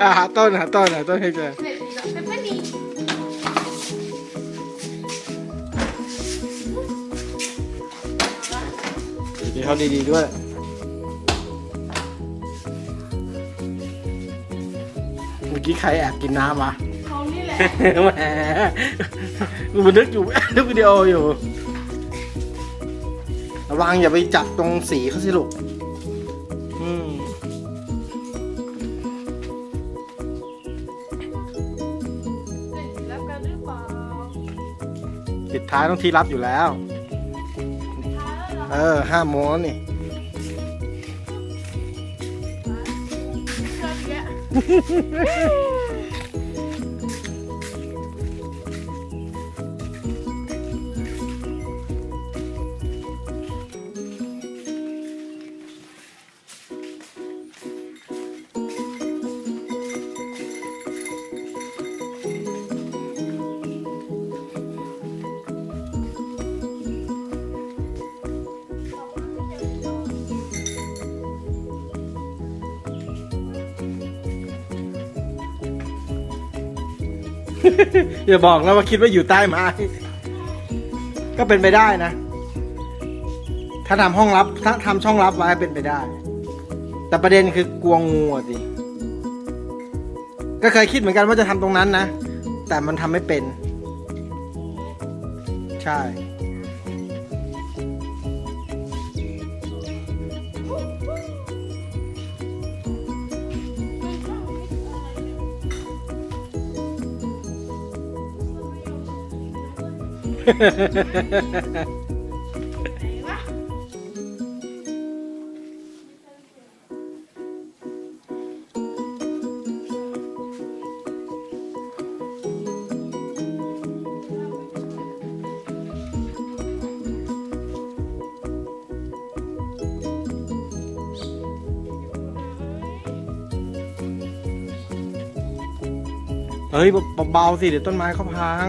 อะหาต้นหาต้นหาต้นให้เจอเสร็จแล้วเป็นพอดีดีเขาดีๆด้วยเมื่อกี้ใครแอบกินน้ำวะเขานี่แหละ แหมกูบันทึกอยู่ นึกวิดีโออยู่ ระวังอย่าไปจับตรงสีเขาสิลูก ท้ายต้องที่รับอยู่แล้วท้ายแล้วเหรอเออห้าโมงแล้วนี่เอย่าบอกนะว่าคิดว่าอยู่ใต้ไม้ก็เป็นไปได้นะ ถ้าทำห้องลับ ถ้าทำช่องลับไว้เป็นไปได้ แต่ประเด็นคือกลัวงูสิ ก็เคยคิดเหมือนกันว่าจะทำตรงนั้นนะ แต่มันทำไม่เป็น ใช่ เฮ้ยเบาๆสิ เดี๋ยวต้นไม้เขาพัง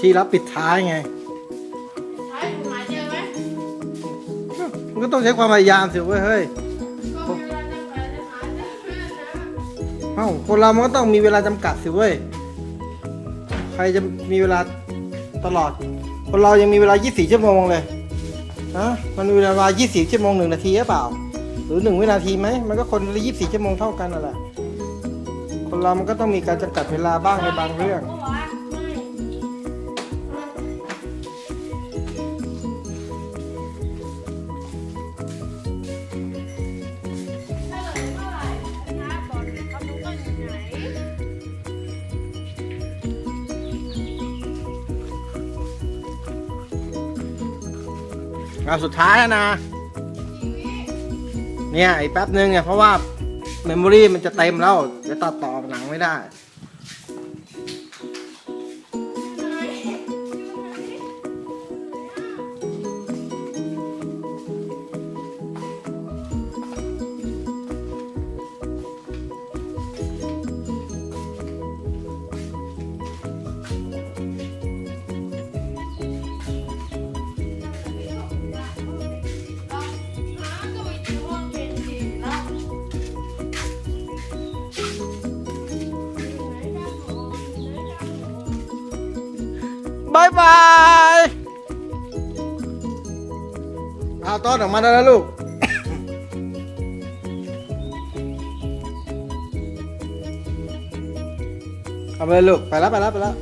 ที่รับปิดท้ายไงใช้หมายเจอไหมมันก็ต้องใช้ความพยายามสิเว้ยเฮ้ยก็เวลาจะไปจะหาเจอเพื่อนนะเอ้าคนเรามันก็ต้องมีเวลาจำกัดสิเว้ยใครจะมีเวลาตลอด คนเรายังมีเวลา 24 ชั่วโมงเลยนะมันมีเวลา 24 ชั่วโมงหนึ่งนาทีหรือเปล่า หรือหนึ่งวินาทีไหมมันก็คนละ 24 ชั่วโมงเท่ากันนั่นแหละคนเรามันก็ต้องมีการจำกัดเวลาบ้างในบางเรื่อง เอาสุดท้ายแล้วนะ เนี่ยอีกแป๊บนึงเนี่ยเพราะว่าเมมโมรีมันจะเต็มแล้วจะตัดต่อหนังไม่ได้ บายบายเอาต้อนออกมาได้แล้วลูกเอาไปเลยลูกไปแล้วไปแล้วไปแล้ว